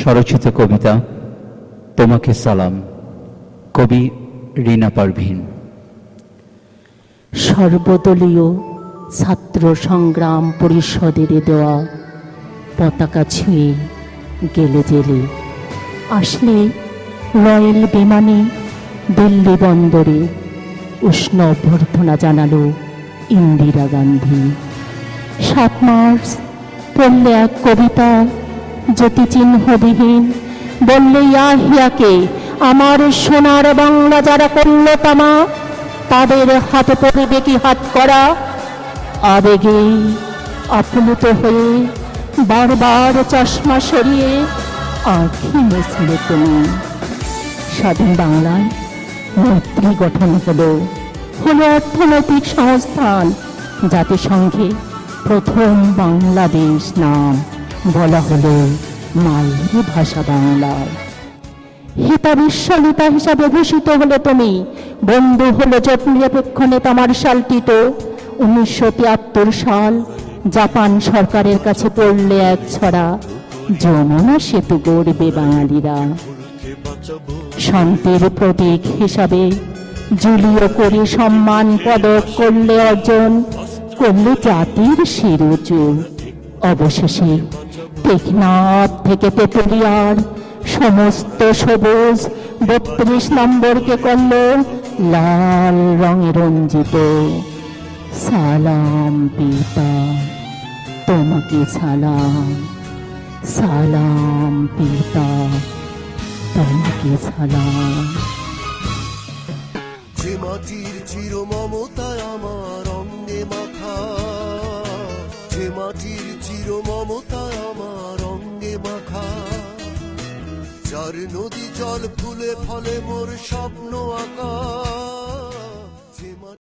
স্বরচিত কবিতা, তোমাকে সালাম, কবি রিনা পারভিন। সর্বদলীয় ছাত্র সংগ্রাম পরিষদের দেওয়া পতাকা ছুঁয়ে গেলে জেলে। আসলে রয়েল বিমানে দিল্লি বন্দরে উষ্ণ অভ্যর্থনা জানালো ইন্দিরা গান্ধী। সাত মার্চ পড়লে এক কবিতা জ্যোতিচিহ্নবিহীন বললে ইয়াহিয়াকে আমার সোনার বাংলা যারা করল তামা, তাদের হাতে পড়বে কি হাত করা? আবেগে আপ্লুত হয়ে বারবার চশমা সরিয়ে আঁখি মুছলে তুমি। স্বাধীন বাংলায় মৈত্রী গঠন হলো। হলো অর্থনৈতিক সংস্থান। জাতিসংঘে প্রথম বাংলাদেশ নাম। বলা হলো ভাষা বাংলায় হিতা বিশ্বলিতা হিসাবে ভূষিত হলে তুমি, বন্ধু হলো জোট নিরপেক্ষ নেতা উনিশশো তিয়াত্তর সাল জাপান সরকারের কাছে পড়লে এক ছড়া, যমুনা সেতু গড়বে বাঙালিরা। শান্তির প্রতীক হিসাবে জুলিও করে সম্মান পদক করলে অর্জন, করলে জাতির শিরুচু অবশেষে টেকনাথ থেকে তেতুলিয়ার সমস্ত সবুজ বত্রিশ নম্বরকে করল লাল রঙে রঞ্জিত। সালাম পিতা, তোমাকে সালাম। সালাম পিতা, তোমাকে সালাম। যে মাটির চির মমতায় আমার অঙ্গে মাখা, যে মাটির চির মমতা আমার অঙ্গে মাখা। যার নদী জল ফুলে ফলে মোর স্বপ্ন আঁকা।